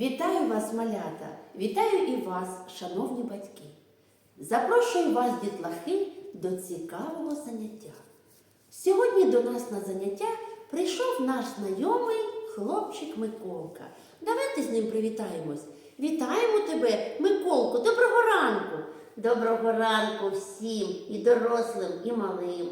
Вітаю вас, малята! Вітаю і вас, шановні батьки! Запрошую вас, дітлахи, до цікавого заняття. Сьогодні до нас на заняття прийшов наш знайомий хлопчик Миколка. Давайте з ним привітаємось. Вітаємо тебе, Миколко, доброго ранку! Доброго ранку всім, і дорослим, і малим.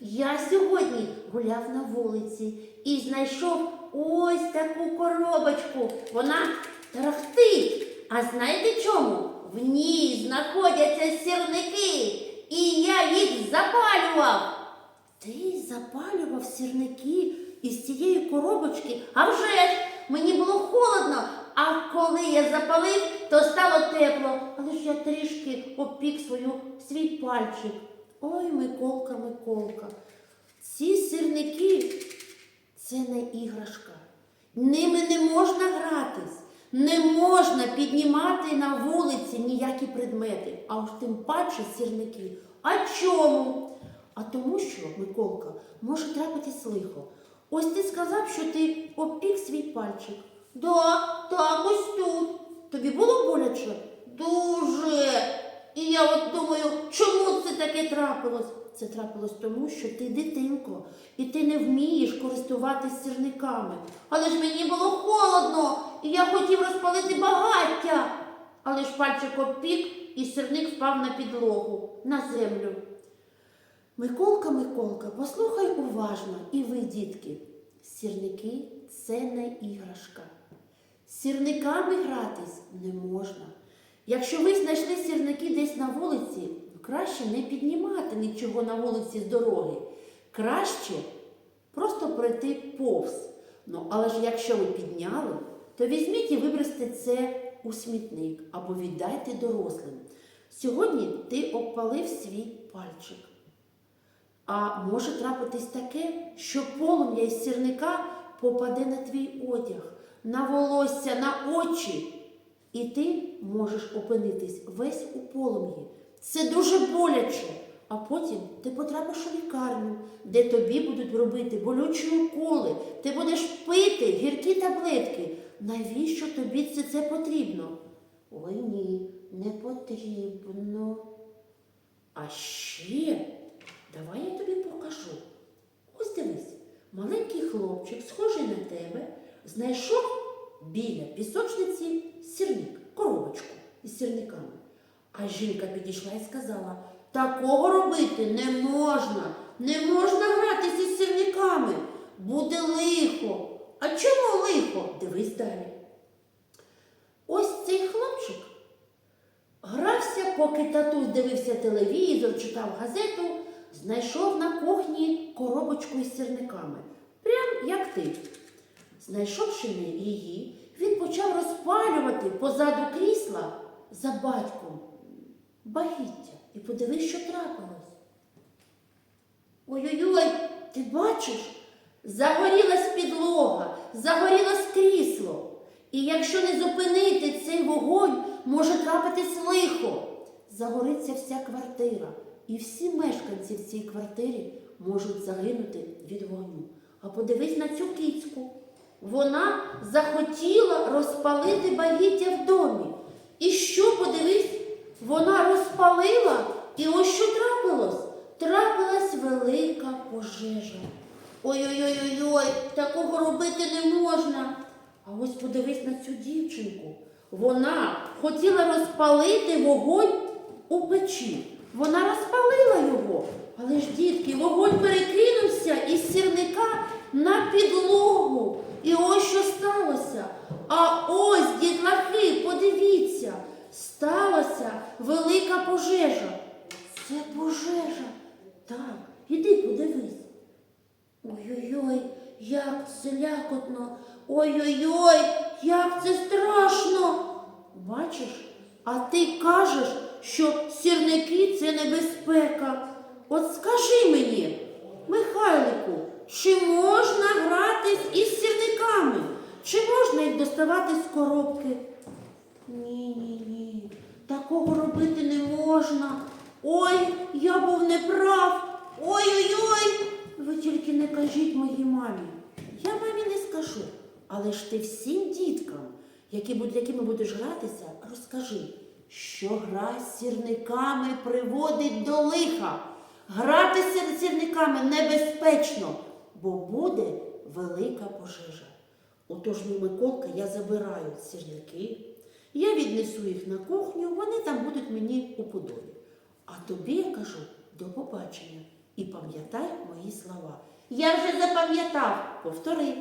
Я сьогодні гуляв на вулиці і знайшов ось таку коробочку. Вона тарахтить. А знаєте чому? В ній знаходяться сірники, і я їх запалював. Ти запалював сірники із цієї коробочки? А вже ж мені було холодно, а коли я запалив, то стало тепло. Але ж я трішки обпік свою свій пальчик. Ой, Миколка, Миколка. Це не іграшка. Ними не можна гратись, не можна піднімати на вулиці ніякі предмети, а уж тим паче сірники. А чому? А тому що, Миколка, може трапитись лихо. Ось ти сказав, що ти обпік свій пальчик. Да, так, ось тут. Тобі було боляче? Дуже. І я от думаю, трапилось? Це трапилось тому, що ти дитинко, і ти не вмієш користуватись сірниками. Але ж мені було холодно, і я хотів розпалити багаття. Але ж пальчик обпік, і сірник впав на підлогу, на землю. Миколка, Миколка, послухай уважно, і ви, дітки, сірники це не іграшка. Сірниками гратись не можна. Якщо ви знайшли сірники десь на вулиці, краще не піднімати нічого на вулиці з дороги. Краще просто пройти повз. Ну, але ж якщо ви підняли, то візьміть і вибросьте це у смітник або віддайте дорослим. Сьогодні ти обпалив свій пальчик. А може трапитись таке, що полум'я із сірника попаде на твій одяг, на волосся, на очі. І ти можеш опинитись весь у полум'ї. Це дуже боляче. А потім ти потрапиш у лікарню, де тобі будуть робити болючі уколи, ти будеш пити гіркі таблетки. Навіщо тобі це, це потрібно? Ой ні, не потрібно. А ще давай я тобі покажу. Ось дивись, маленький хлопчик, схожий на тебе, знайшов біля пісочниці сірник, коробочку із сірниками. А жінка підійшла і сказала: такого робити не можна, не можна гратися із сірниками. Буде лихо. А чому лихо? Дивись далі. Ось цей хлопчик грався, поки татусь дивився телевізор, читав газету, знайшов на кухні коробочку із сірниками. Прям як ти. Знайшовши її, він почав розпалювати позаду крісла за батьком багіття. І подивись, що трапилось. Ой-ой-ой, ти бачиш? Загорілась підлога, загорілось крісло. І якщо не зупинити цей вогонь, може трапитись лихо. Загориться вся квартира. І всі мешканці в цій квартирі можуть загинути від вогню. А подивись на цю кицьку. Вона захотіла розпалити багіття в домі. І що, подивись, і ось що трапилось? Трапилась велика пожежа. Ой-ой-ой, такого робити не можна. А ось подивись на цю дівчинку. Вона хотіла розпалити вогонь у печі. Вона розпалила його, але ж, дітки, вогонь перекинувся із сірника на підлогу. І ось що сталося. А ось, дітлахи, подивіться, сталася велика пожежа. Це пожежа. Так, іди подивись. Ой-ой-ой, як це лякотно. Ой-ой-ой, як це страшно. Бачиш, а ти кажеш, що сірники це небезпека. От скажи мені, Михайлику, чи можна гратись із сірниками? Чи можна їх доставати з коробки? Ні, ні, ні. Такого робити не можна. Ой, я був неправ. Ой-ой-ой. Ви тільки не кажіть моїй мамі. Я мамі не скажу. Але ж ти всім діткам, які, якими будеш гратися, розкажи, що гра з сірниками приводить до лиха. Гратися з сірниками небезпечно, бо буде велика пожежа. Отож, мій Миколка, я забираю сірники, я віднесу їх на кухню, вони там будуть мені у подолі. А тобі я кажу до побачення і пам'ятай мої слова. Я вже запам'ятав, повтори.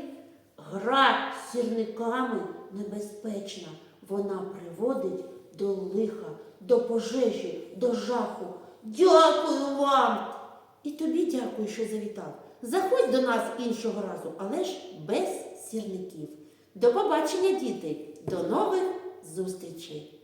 Гра з сірниками небезпечна. Вона приводить до лиха, до пожежі, до жаху. Дякую вам! І тобі дякую, що завітав. Заходь до нас іншого разу, але ж без сірників. До побачення, діти! До нових зустрічей!